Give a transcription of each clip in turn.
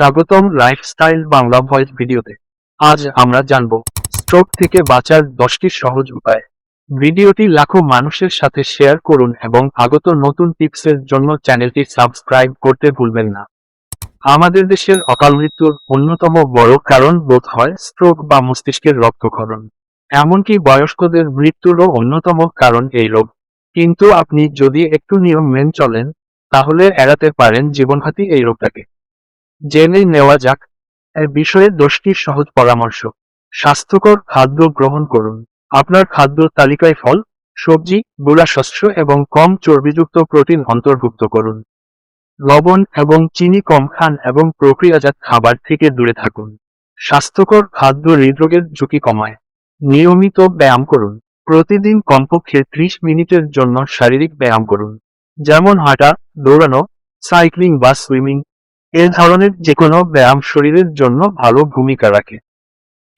স্বাগতম lifestyle Bangla voice ভিডিওতে। আজ আমরা জানব স্ট্রোক থেকে বাঁচার দশটি সহজ উপায়। ভিডিওটি লাখো মানুষের সাথে শেয়ার করুন এবং আগত নতুন টিপসের জন্য চ্যানেলটি সাবস্ক্রাইব করতে ভুলবেন না। আমাদের দেশের অকাল মৃত্যুর অন্যতম বড় কারণ বোধ হয় স্ট্রোক বা মস্তিষ্কের রক্তক্ষরণ। এমনকি বয়স্কদের মৃত্যুরও অন্যতম কারণ এই রোগ। কিন্তু আপনি যদি একটু নিয়ম মেন চলেন তাহলে এড়াতে পারেন জীবনঘাতী এই রোগটাকে। জেনে নেওয়া যাক এর বিষয়ে দশটি সহজ পরামর্শ। স্বাস্থ্যকর খাদ্য গ্রহণ করুন। আপনার খাদ্য তালিকায় ফল, সবজি শস্য এবং কম চর্বিযুক্ত প্রোটিন অন্তর্ভুক্ত করুন। লবণ এবং চিনি কম খান এবং প্রক্রিয়াজাত খাবার থেকে দূরে থাকুন। স্বাস্থ্যকর খাদ্য হৃদরোগের ঝুঁকি কমায়। নিয়মিত ব্যায়াম করুন। প্রতিদিন কমপক্ষে ত্রিশ মিনিটের জন্য শারীরিক ব্যায়াম করুন। যেমন হাঁটা, দৌড়ানো, সাইক্লিং বা সুইমিং এ ধরনের যে কোনো ব্যায়াম শরীরের জন্য ভালো ভূমিকা রাখে।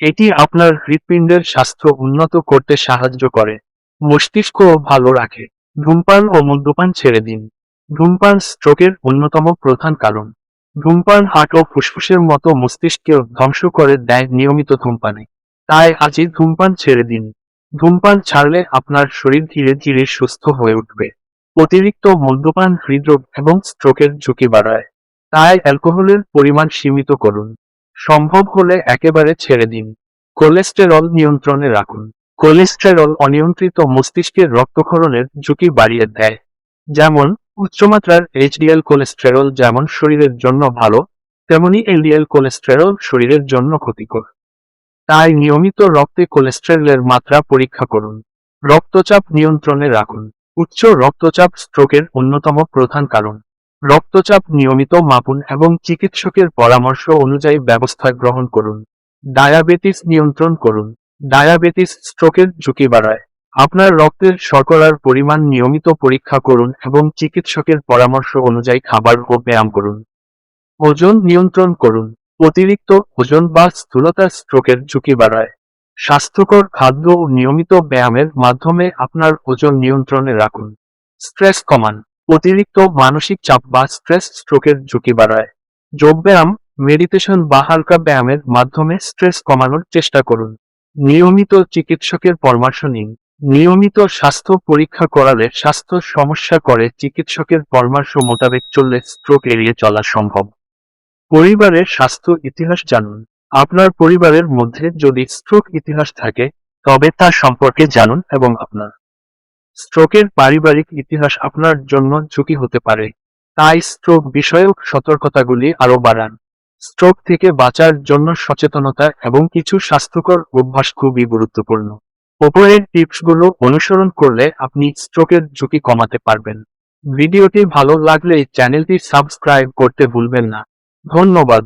এটি আপনার হৃৎপিণ্ডের স্বাস্থ্য উন্নত করতে সাহায্য করে মস্তিষ্কও ভালো রাখে, ধূমপান ও মদ্যপান ছেড়ে দিন। ধূমপান স্ট্রোকের অন্যতম প্রধান কারণ। ধূমপান হার্ট ও ফুসফুসের মতো মস্তিষ্কেও ধ্বংস করে দেয় নিয়মিত ধূমপানে। তাই আজই ধূমপান ছেড়ে দিন। ধূমপান ছাড়লে আপনার শরীর ধীরে ধীরে সুস্থ হয়ে উঠবে। অতিরিক্ত মদ্যপান, হৃদরোগ এবং স্ট্রোকের ঝুঁকি বাড়ায়। তাই অ্যালকোহলের পরিমাণ সীমিত করুন। সম্ভব হলে একেবারে ছেড়ে দিন। কোলেস্টেরল নিয়ন্ত্রণে রাখুন। কোলেস্টেরল অনিয়ন্ত্রিত মস্তিষ্কের রক্তক্ষরণের ঝুঁকি বাড়িয়ে দেয়। যেমন, উচ্চমাত্রার এইচডিএল কোলেস্টেরল যেমন শরীরের জন্য ভালো, তেমনি এলডিএল কোলেস্টেরল শরীরের জন্য ক্ষতিকর। তাই নিয়মিত রক্তে কোলেস্টেরলের মাত্রা পরীক্ষা করুন। রক্তচাপ নিয়ন্ত্রণে রাখুন। উচ্চ রক্তচাপ স্ট্রোকের অন্যতম প্রধান কারণ। রক্তচাপ নিয়মিত মাপুন এবং চিকিৎসকের পরামর্শ অনুযায়ী ব্যবস্থা গ্রহণ করুন। ডায়াবেটিস নিয়ন্ত্রণ করুন। ডায়াবেটিস স্ট্রোকের ঝুঁকি বাড়ায়। আপনার রক্তের শর্করার পরিমাণ নিয়মিত পরীক্ষা করুন এবং চিকিৎসকের পরামর্শ অনুযায়ী খাবার ও ব্যায়াম করুন। ওজন নিয়ন্ত্রণ করুন। অতিরিক্ত ওজন বা স্থূলতা স্ট্রোকের ঝুঁকি বাড়ায়। স্বাস্থ্যকর খাদ্য ও নিয়মিত ব্যায়ামের মাধ্যমে আপনার ওজন নিয়ন্ত্রণে রাখুন। স্ট্রেস কমান। অতিরিক্ত মানসিক চাপ বা স্ট্রেস স্ট্রোকের ঝুঁকি বাড়ায়। যোগব্যায়াম মেডিটেশন বা হালকা ব্যায়ামের মাধ্যমে স্ট্রেস কমানোর চেষ্টা করুন। নিয়মিত চিকিৎসকের পরামর্শ নিন। নিয়মিত স্বাস্থ্য পরীক্ষা করালে স্বাস্থ্য সমস্যা করে চিকিৎসকের পরামর্শ মোতাবেক চললে স্ট্রোক এড়িয়ে চলা সম্ভব। পরিবারের স্বাস্থ্য ইতিহাস জানুন। আপনার পরিবারের মধ্যে যদি স্ট্রোক ইতিহাস থাকে, তবে তা সম্পর্কে জানুন এবং আপনার স্ট্রোকের পারিবারিক ইতিহাস আপনার জন্য ঝুঁকি হতে পারে। তাই স্ট্রোক বিষয়ক সতর্কতাগুলি আরও বাড়ান। স্ট্রোক থেকে বাঁচার জন্য সচেতনতা এবং কিছু স্বাস্থ্যকর অভ্যাস খুবই গুরুত্বপূর্ণ। ওপরের টিপসগুলো অনুসরণ করলে আপনি স্ট্রোকের ঝুঁকি কমাতে পারবেন। ভিডিওটি ভালো লাগলে চ্যানেলটি সাবস্ক্রাইব করতে ভুলবেন না। ধন্যবাদ।